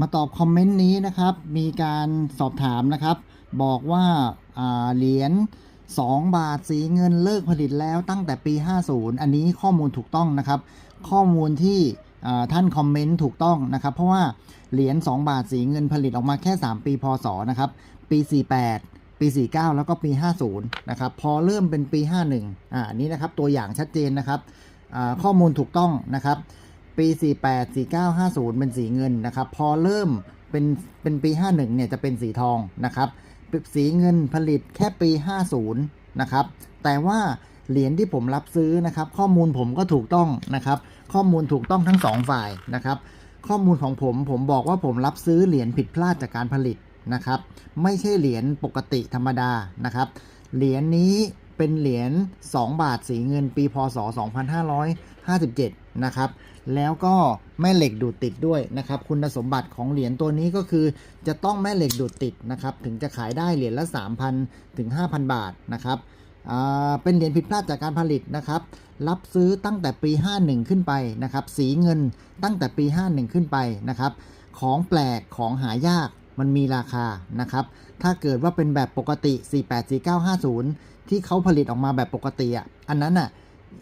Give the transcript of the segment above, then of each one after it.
มาตอบคอมเมนต์นี้นะครับ มีการสอบถามนะครับ บอกว่าเหรียญ2 บาทสีเงินเลิกผลิตแล้วตั้งแต่ปี 50 อันนี้ข้อมูลถูกต้องนะครับ ข้อมูลที่ท่านคอมเมนต์ถูกต้องนะครับ เพราะว่าเหรียญ2 บาทสีเงินผลิตออกมาแค่ 3 ปีพศนะครับปี 48ปี 49 แล้วก็ปี 50 นะครับ พอเริ่มเป็นปี 51อ่าอันนี้นะครับ ตัวอย่างชัดเจนนะครับ ข้อมูลถูกต้องนะครับ ปี 48 49 50 เป็นสีเงินนะครับ พอเริ่มเป็นเป็นปี 51 เนี่ยจะเป็นสีทองนะครับ สีเงินผลิตแค่ปี 50 นะครับ แต่ว่าเหรียญที่ผมรับซื้อนะครับ ข้อมูลผมก็ถูกต้องนะครับ ข้อมูลถูกต้องทั้งสองฝ่ายนะครับ ข้อมูลของผมผมบอกว่าผมรับซื้อเหรียญผิดพลาดจากการผลิตนะครับ ไม่ใช่เหรียญปกติธรรมดานะครับ เหรียญนี้ เป็นเหรียญ2บาทสีเงินปีพศ 2557 นะครับ แล้วก็แม่เหล็กดูดติดด้วยนะครับ คุณสมบัติของเหรียญตัวนี้ก็คือ จะต้องแม่เหล็กดูดติดนะครับ ถึงจะขายได้เหรียญละ 3,000 ถึง 5,000 บาทนะครับอ่าเป็นเหรียญผิดพลาดจากการผลิตนะครับ รับซื้อตั้งแต่ปี 51 ขึ้นไปนะครับ สีเงินตั้งแต่ปี 51 ขึ้นไปนะครับ ของแปลกของหายาก มันมีราคานะครับ ถ้าเกิดว่าเป็นแบบปกติ 484950 ที่เขาผลิตออกมาแบบปกติอะ อันนั้นอะ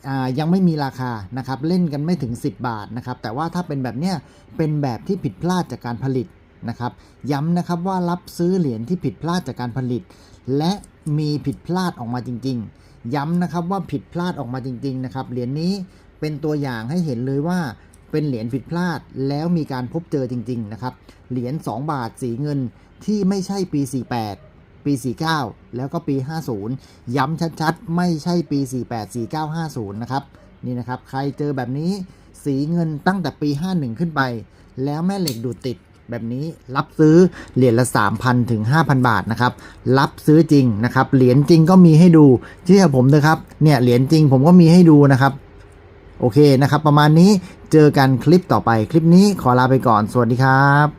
อ่ายังไม่มีราคานะครับ เล่นกันไม่ถึง 10 บาทนะครับ แต่ว่าถ้าเป็นแบบเนี้ย เป็นแบบที่ผิดพลาดจากการผลิตนะครับ ย้ำนะครับว่ารับซื้อเหรียญที่ผิดพลาดจากการผลิต และมีผิดพลาดออกมาจริง ๆ ย้ำนะครับว่าผิดพลาดออกมาจริง ๆ นะครับ เหรียญนี้เป็นตัวอย่างให้เห็นเลยว่า เป็นเหรียญผิดพลาดแล้วมีการพบเจอจริง ๆ นะครับ เหรียญ2บาทสีเงินที่ไม่ใช่ปี 48 ปี 49 แล้วก็ปี 50 ย้ำชัดๆ ไม่ใช่ปี 48 49 50 นะครับ นี่นะครับ ใครเจอแบบนี้สีเงินตั้งแต่ปี 51 ขึ้นไป แล้วแม่เหล็กดูดติดแบบนี้รับซื้อเหรียญละ 3,000 ถึง 5,000 บาทนะครับ รับซื้อจริงนะครับ เหรียญจริงก็มีให้ดูเชื่อผมนะครับ เนี่ยเหรียญจริงผมก็มีให้ดูนะครับ โอเคนะครับ ประมาณนี้เจอกันคลิปต่อไปคลิปนี้ขอลาไปก่อน สวัสดีครับ